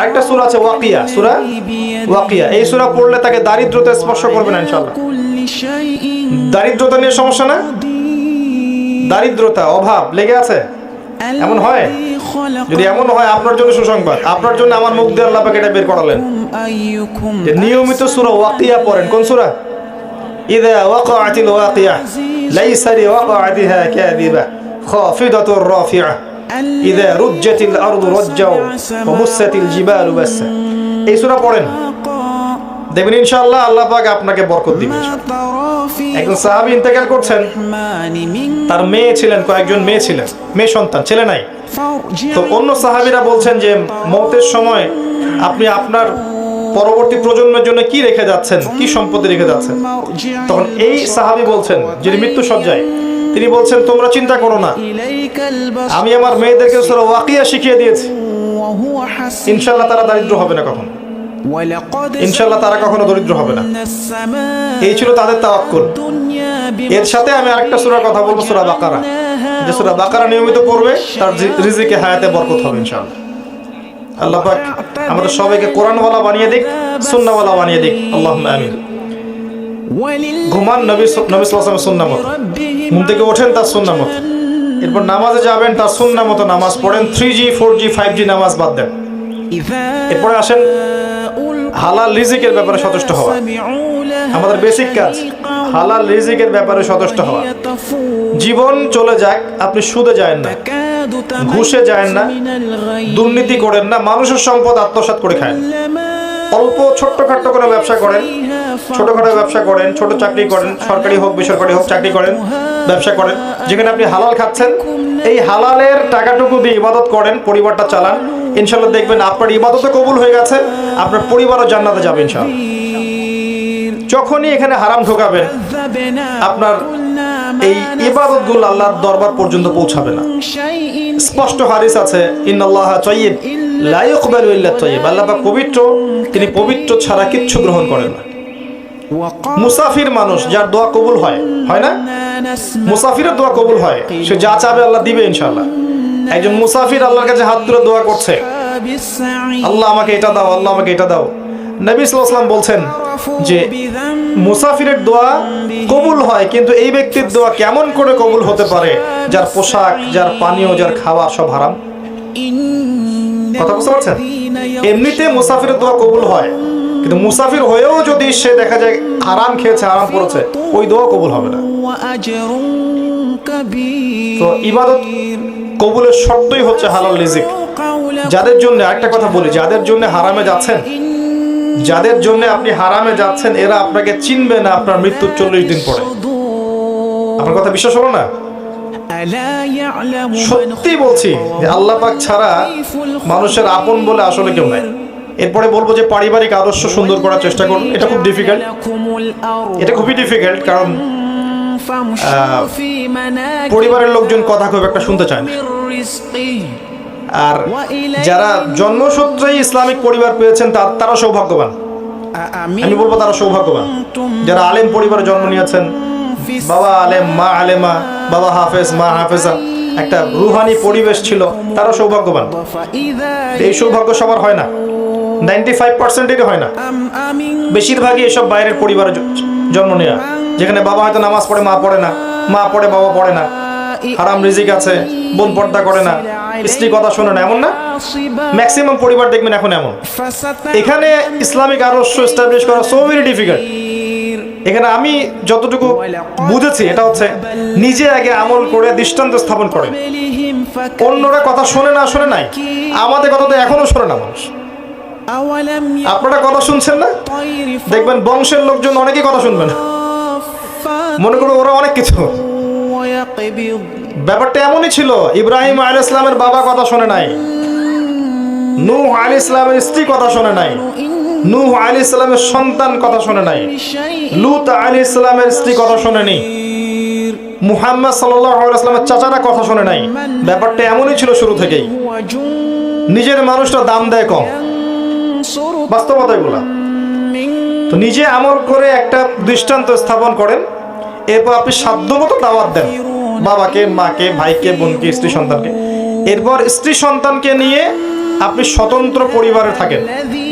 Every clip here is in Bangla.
আরেকটা সূরা আছে ওয়াকিয়া, সূরা? ওয়াকিয়া। এই সূরা পড়লে তাকে দারিদ্রতা স্পর্শ করবে না, ইনশাআল্লাহ। দারিদ্রতা নিয়ে সমস্যা না? দারিদ্রতা, অভাব, লেগে আছে? এমন হয়? যদি এমন হয়, আপনার জন্য সুসংবাদ। আপনার জন্য আমার মুখ দিয়ে আল্লাহ এটা বের করালেন। নিয়মিত সূরা ওয়াকিয়া পড়েন। কোন সূরা? ইদা ওয়াকাআতিল ওয়াকিয়া, লাইসা লিওয়াকাআতিহা কাযিবা, খাফিদাতুর রাফিআ। এই সূরা পড়েন। দেখবেন ইনশাআল্লাহ আল্লাহ পাক আপনাকে বরকত একজন সাহাবী ইন্তেকাল করছেন। তার মেয়ে ছিলেন, কয়েকজন মেয়ে ছিলেন। মেয়ে সন্তান, ছেলে নাই। তো অন্য সাহাবীরা বলছেন যে, মৌতের সময় আপনি আপনার পরবর্তী প্রজন্মের জন্য কি রেখে যাচ্ছেন? কি সম্পত্তি রেখে যাচ্ছেন? তখন এই সাহাবি বলছেন, যিনি মৃত্যু সজ্জায় তিনি বলছেন, তোমরা চিন্তা করো না। আমি আমার মেয়েদেরকে ওয়াকিয়া শিখিয়ে দিয়েছি। ইনশাআল্লাহ তারা দারিদ্র হবে না কখন। ইনশাআল্লাহ তারা কখনো দরিদ্র হবে না। এই ছিল তাদের তাওয়াক্কুল। এর সাথে আমি আরেকটা সূরার কথা বলব, সূরা বাকারা। যে সূরা বাকারা নিয়মিত পড়বে, তার রিজিকে, হায়াতে বরকত হবে ইনশাআল্লাহ। আল্লাহ পাক আমাদের সবাইকে কোরআনওয়ালা বানিয়ে দিক সুন্নাহওয়ালা বানিয়ে দিক। আল্লাহুম্মা আমিন। ঘুমান, নবী নবী সাল্লাল্লাহু আলাইহি সুন্নাহ মতো। ঘুম থেকে ওঠেন, তার সুন্নাহ মতো। এরপর নামাজে যাবেন, তার সুন্নাহ মতো নামাজ পড়েন three G four G five G নামাজ বাদ দেন। এরপরে আসেন, হালাল রিজিকের ব্যাপারে সচেষ্ট হওয়া। আমাদের বেসিক কাজ, হালাল রিজিকের ব্যাপারে সচেষ্ট হওয়া। জীবন চলে যাক, আপনি সুদে যায়েন না, ঘুষে যায়েন না, দুর্নীতি করেন না, মানুষের সম্পদ আত্মসাৎ করে খায় অল্প ছোট্টখাট্ট করে ব্যবসা করেন ছোটখাটো ব্যবসা করেন, ছোট চাকরি করেন, সরকারি হোক, বেসরকারি হোক, চাকরি করেন, ব্যবসা করেন। যেখানে আপনি হালাল খাচ্ছেন, এই হালালের টাকাটুকু দিয়ে ইবাদত করেন, পরিবারটা চালান ইনশাল্লাহ দেখবেন আপনার ইবাদতও কবুল হয়ে গেছে, আপনার পরিবারও জান্নাতে যাবে ইনশাল্লাহ যখনই এখানে হারাম ঢোকাবেন আপনার এই ইবাদতগুলো আল্লাহর দরবার পর্যন্ত পৌঁছাবে না। স্পষ্ট হারিস আছে, ইন্নাল্লাহ তাইয়িব লা ইকবালু ইল্লা তাইয়িব আল্লাহ পবিত্র, তিনি পবিত্র ছাড়া কিচ্ছু গ্রহণ করেন না। মুসাফির মানুষ যার দোয়া কবুল হয় হয় না? মুসাফিরের দোয়া কবুল হয়, সে যা চাবে আল্লাহ দিবে ইনশাআল্লাহ। একজন মুসাফির আল্লাহর কাছে হাত তুলে দোয়া করছে, আল্লাহ আমাকে এটা দাও, আল্লাহ আমাকে এটা দাও। নবী সাল্লাল্লাহু বলছেন যে, মুসাফিরের দোয়া কবুল হয়, কিন্তু এই ব্যক্তির দোয়া কেমন করে কবুল হতে পারে? যার পোশাক, যার পানীয়, যার খাওয়া সব হারাম। কথা বুঝতে পারছেন? এমনিতে মুসাফিরের দোয়া কবুল হয় কিন্তু মুসাফির হয়েও যদি সে দেখা যায় হারাম খেয়েছে, হারাম করেছে, ওই দোয়া কবুল হবে না। তো ইবাদত কবুলের শর্তই হচ্ছে হালাল রিজিক। যাদের জন্য একটা কথা বলি, যাদের জন্য হারামে যাচ্ছেন, যাদের জন্য আপনি হারামে যাচ্ছেন, এরা আপনাকে চিনবে না আপনার মৃত্যুর চল্লিশ দিন পরে। আপনার কথা বিশ্বাস হলো না? সত্যি বলছি যে আল্লাহ পাক ছাড়া মানুষের আপন বলে আসলে কেউ নাই। এরপরে বলব যে পারিবারিক আদর্শ সুন্দর করার চেষ্টা করুন। এটা খুব ডিফিকাল্ট এটা খুবই ডিফিকাল্ট কারণ পরিবারের লোকজন কথা খুব একটা শুনতে চায় না। আর যারা জন্মসূত্রেই ইসলামিক পরিবার পেয়েছেন তা- তারা সৌভাগ্যবান। আমি বলব তারা সৌভাগ্যবান। যারা আলেম পরিবারে জন্ম নিয়েছেন, বাবা আলেম, মা আলেমা, বাবা হাফেজ, মা হাফেজা, একটা রুহানি পরিবেশ ছিল, তারা সৌভাগ্যবান। এই সৌভাগ্য সবার হয় না। নাইনটি ফাইভ পার্সেন্টেরই হয় না। বেশিরভাগই এসব বাইরের পরিবারে জন্ম নেওয়া যেখানে বাবা হয়তো নামাজ পড়ে, মা পড়ে না, মা পড়ে, বাবা পড়ে না, হারাম রিজিক আছে, বোন পর্দা করে না, স্ত্রী কথা শোনে না, এমন না? ম্যাক্সিমাম পরিবার দেখবেন এখন এমন। এখানে ইসলামিক আদর্শ এস্টাবলিশ করা সো ভেরি ডিফিকাল্ট এখানে আমি যতটুকু বুঝেছি, এটা হচ্ছে নিজে আগে আমল করে দৃষ্টান্ত স্থাপন করে। অন্যরা কথা শোনে না, শোনে নাই। আমাদের কথা তো এখনও শোনে না মানুষ। আপনারা কথা শুনছেন না? দেখবেন বংশের লোকজন অনেকেই কথা শুনবে না। মনে করো ওরা অনেক কিছু। ব্যাপারটা এমনই ছিল ইব্রাহিম আল ইসলামের বাবা কথা শোনে নাই। নূহ আল ইসলামের স্ত্রী কথা শোনে নাই। নূহ আল ইসলামের সন্তান কথা শোনে নাই। লুত আল ইসলামের স্ত্রী কথা শোনেনি মুহাম্মদ সাল্লামের চাচারা কথা শোনে নাই। ব্যাপারটা এমনই ছিল শুরু থেকেই। নিজের মানুষটা দাম দেয় কম। বাস্তবতা এগুলা তো নিজে আমল করে একটা দৃষ্টান্ত স্থাপন করেন, এরপর আপনি সাধ্যমতো দাওয়াত দেন বাবাকে, মাকে, ভাইকে, বোনকে, স্ত্রী সন্তানকে। এরপর স্ত্রী সন্তানকে নিয়ে আপনি স্বতন্ত্র পরিবারে থাকেন,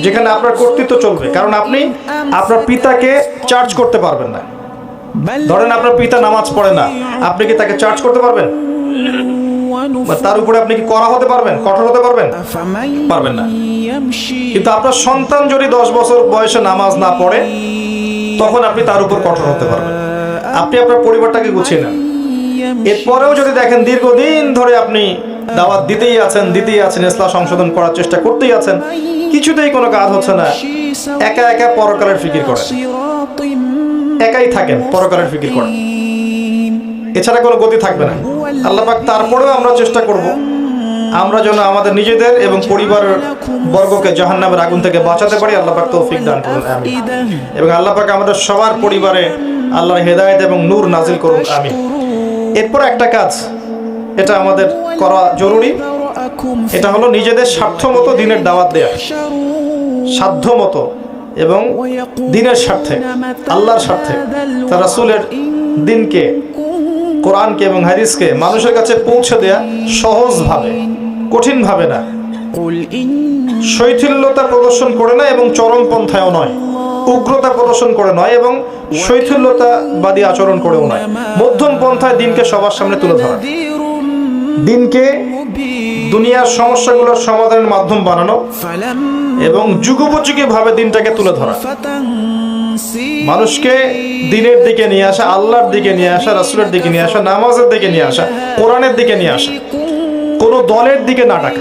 যেখানে আপনার কর্তৃত্ব চলবে। কারণ আপনি আপনার পিতাকে চার্জ করতে পারবেন না। ধরেন আপনার পিতা নামাজ পড়ে না, আপনি কি তাকে চার্জ করতে পারবেন? তার উপরে আপনি কি করা হতে পারবেন? কঠোর হতে পারবেন? পারবেন না। কিন্তু আপনার সন্তান যদি দশ বছর বয়সে নামাজ না পড়ে তখন আপনি তার উপর কঠোর হতে পারবেন। আপনি আপনার পরিবারটাকে গুছিয়ে নেন। এরপরেও যদি দেখেন দীর্ঘদিন ধরে আপনি দাওয়াত দিতেই আছেন দিতেই আছেন ইসলাম সংশোধন করার চেষ্টা করতেই আছেন কিছুতেই কোনো কাজ হচ্ছে না। একা একা পরকালের ফিকির করেন। একাই থাকেন পরকালের ফিকির করেন। এছাড়া কোনো গতি থাকবে না। আল্লাহ পাক তারপরেও আমরা চেষ্টা করব আমরা যেন আমাদের নিজেদের এবং পরিবার বর্গকে জাহান্নামের আগুন থেকে বাঁচাতে পারি। আল্লাহ পাক তৌফিক দান করুন, আমিন। এবং আল্লাহ পাক আমাদের সবার পরিবারে আল্লাহর হেদায়েত এবং নূর নাজিল করুন, আমিন। এরপর একটা কাজ, এটা আমাদের করা জরুরি। এটা হলো নিজেদের স্বার্থ মতো দিনের দাওয়াত দেয়া। সাধ্য মতো এবং দিনের স্বার্থে, আল্লাহর স্বার্থে। তার রাসূলের দিনকে কোরআনকে এবং হাদিসকে মানুষের কাছে পৌঁছে দেয়া সহজভাবে কঠিনভাবে না। শৈথিল্যতা প্রদর্শন করে না এবং চরম পন্থায়ও নয়। উগ্রতা প্রদর্শন করে নয় এবং শৈথিল্যতাবাদী আচরণ করেও নয়। মধ্যম পন্থায় দিনকে সবার সামনে তুলে ধরা। দিনকে দুনিয়ার সমস্যাগুলোর সমাধানের মাধ্যম বানানো এবং যুগোপযোগী ভাবে দিনটাকে তুলে ধরা। মানুষকে দিনের দিকে নিয়ে আসা, আল্লাহর দিকে নিয়ে আসা, রাসুলের দিকে নিয়ে আসা, নামাজের দিকে নিয়ে আসা, কোরআনের দিকে নিয়ে আসা। কোনো দলের দিকে না ডাকা।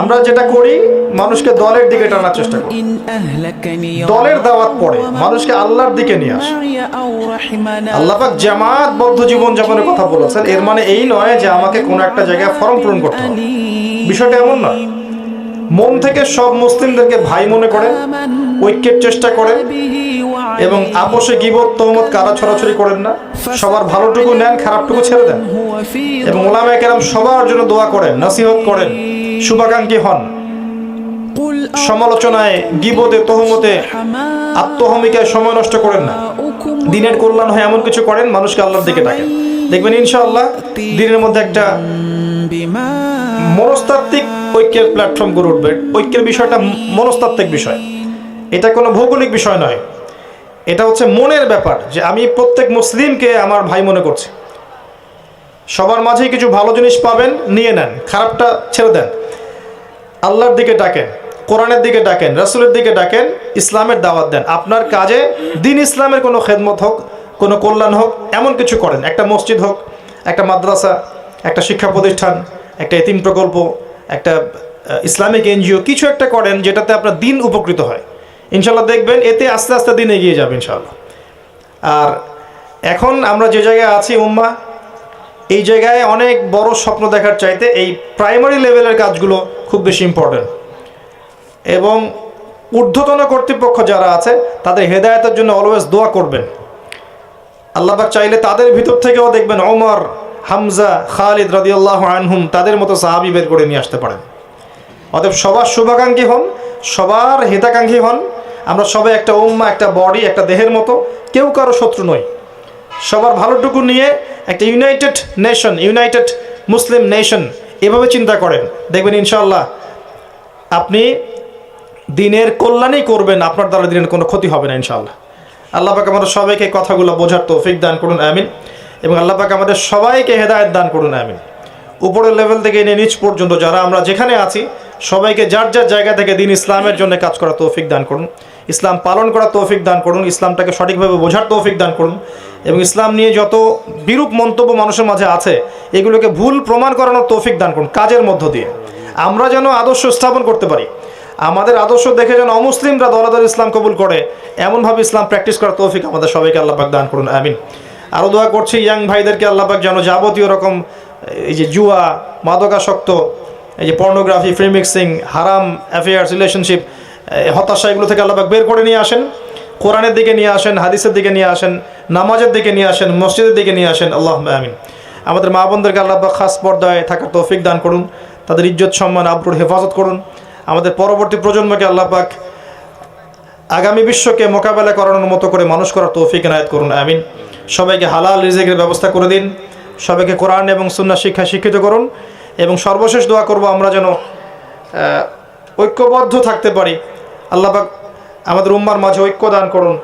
আমরা যেটা করি, মানুষকে দলের দিকে টানার চেষ্টা করি। দলের দাওয়াত পড়ে, মানুষকে আল্লাহর দিকে নিয়ে আসে। আল্লাহ পাক জামাতবদ্ধ জীবন যাপনের কথা বলেছেন। এর মানে এই নয় যে আমাকে কোনো একটা জায়গায় ফর্ম পূরণ করতে হবে। বিষয়টা এমন নয়। মন থেকে সব মুসলিমদেরকে ভাই মনে করেন ঐক্যের চেষ্টা করেন এবং আপোষে গিবত, তহমত কারা ছড়াছড়ি করেন না, সবার ভালোটুকু নেন, খারাপটুকু ছেড়ে দেন। এবং ওলামায়ে কেরাম সবার জন্য দোয়া করেন, নসিহত করেন, শুভাকাঙ্ক্ষী হন। সমালোচনায়, গিবতে, তহমতে, আত্মহমিকায় সময় নষ্ট করেন না। দিনের কল্যাণ হয় এমন কিছু করেন, মানুষকে আল্লাহর দিকে ডাকেন। দেখবেন ইনশাআল্লাহ, দিনের মধ্যে একটা মনস্তাত্ত্বিক ঐক্যের প্ল্যাটফর্ম গড়ে উঠবে। ঐক্যের বিষয়টা মনস্তাত্ত্বিক বিষয়। এটা কোনো ভৌগোলিক বিষয় নয়। এটা হচ্ছে মনের ব্যাপার যে আমি প্রত্যেক মুসলিমকে আমার ভাই মনে করছি। সবার মাঝেই কিছু ভালো জিনিস পাবেন, নিয়ে নেন, খারাপটা ছেড়ে দেন। আল্লাহর দিকে ডাকেন, কোরআনের দিকে ডাকেন, রাসুলের দিকে ডাকেন, ইসলামের দাওয়াত দেন। আপনার কাজে দিন ইসলামের কোনো খেদমত হোক, কোনো কল্যাণ হোক, এমন কিছু করেন। একটা মসজিদ হোক, একটা মাদ্রাসা, একটা শিক্ষা প্রতিষ্ঠান, একটা এতিম প্রকল্প ইসলামিক এনজিও কিছু একটা করেন যেটাতে আপনার দিন উপকৃত হয়। ইনশাল্লাহ দেখবেন এতে আস্তে আস্তে দিন এগিয়ে যাবে ইনশাল্লাহ। আর এখন আমরা যে জায়গায় আছি উম্মা, এই জায়গায় অনেক বড় স্বপ্ন দেখার চাইতে এই প্রাইমারি লেভেলের কাজগুলো খুব বেশি ইম্পর্টেন্ট এবং ঊর্ধ্বতন কর্তৃপক্ষ যারা আছে, তাদের হেদায়তের জন্য অলওয়েজ দোয়া করবেন। আল্লাহবাক চাইলে তাদের ভিতর থেকেও দেখবেন ওমর হামজা, খালিদ রাদিয়াল্লাহু আনহুম তাদের মতো সাহাবি বের করে নিয়ে আসতে পারেন। অতএব সবার শুভাকাঙ্ক্ষী হন, সবার হিতাকাঙ্ক্ষী হন। আমরা সবাই একটা উম্মা, একটা বডি, একটা দেহের মতো, কেউ কারও শত্রু নই। সবার ভালোটুকু নিয়ে একটা united nation, united Muslim nation এভাবে চিন্তা করেন। দেখবেন ইনশাল্লাহ আপনি দিনের কল্যাণই করবেন, আপনার দ্বারা দিনের কোনো ক্ষতি হবে না ইনশাআল্লাহ। আল্লাহ পাক আমাদের সবাইকে কথাগুলো বোঝার তৌফিক দান করুন, আমিন। এবং আল্লাহ পাক আমাদের সবাইকে হেদায়েত দান করুন আমি উপরের লেভেল থেকে এনে নিচ পর্যন্ত যারা আমরা যেখানে আছি, সবাইকে যার যার জায়গা থেকে দিন ইসলামের জন্য কাজ করা তৌফিক দান করুন। ইসলাম পালন করা তৌফিক দান করুন, ইসলামটাকে সঠিকভাবে বোঝার তৌফিক দান করুন এবং ইসলাম নিয়ে যত বিরূপ মন্তব্য মানুষের মাঝে আছে, এগুলোকে ভুল প্রমাণ করানোর তৌফিক দান করুন কাজের মধ্য দিয়ে। আমরা যেন আদর্শ স্থাপন করতে পারি। আমাদের আদর্শ দেখে যেন অমুসলিমরা দলাদল ইসলাম কবুল করে, এমনভাবে ইসলাম প্র্যাকটিস করার তৌফিক আমাদের সবাইকে আল্লাহ পাক দান করুন, আমিন। আরও দোয়া করছি ইয়াং ভাইদেরকে, আল্লাহ পাক যেন যাবতীয় রকম, এই যে জুয়া, মাদকাসক্ত, এই যে পর্নোগ্রাফি ফ্রি মিক্সিং হারাম অ্যাফেয়ার্স রিলেশনশিপ হতাশা এগুলো থেকে আল্লাহ পাক বের করে নিয়ে আসেন। কোরআনের দিকে নিয়ে আসেন, হাদিসের দিকে নিয়ে আসেন, নামাজের দিকে নিয়ে আসেন, মসজিদের দিকে নিয়ে আসেন আল্লাহ আমিন। আমাদের মা বোনদেরকে আল্লাহ পাক খাস পর্দায় থাকার তৌফিক দান করুন, তাদের ইজ্জত সম্মান, আব্রুর হেফাজত করুন। আমাদের পরবর্তী প্রজন্মকে আল্লাহ পাক আগামী বিশ্বকে মোকাবেলা করানোর মতো করে মানুষ করার তৌফিক নায়ত করুন, আমিন। সবাইকে হালাল রিজেকের ব্যবস্থা করে দিন, সবাইকে কোরআন এবং সুন্না শিক্ষা শিক্ষিত করুন এবং সর্বশেষ দোয়া করব আমরা যেন ঐক্যবদ্ধ থাকতে পারি। আল্লাহবাক আমাদের উম্মার মাঝে ঐক্য দান করুন।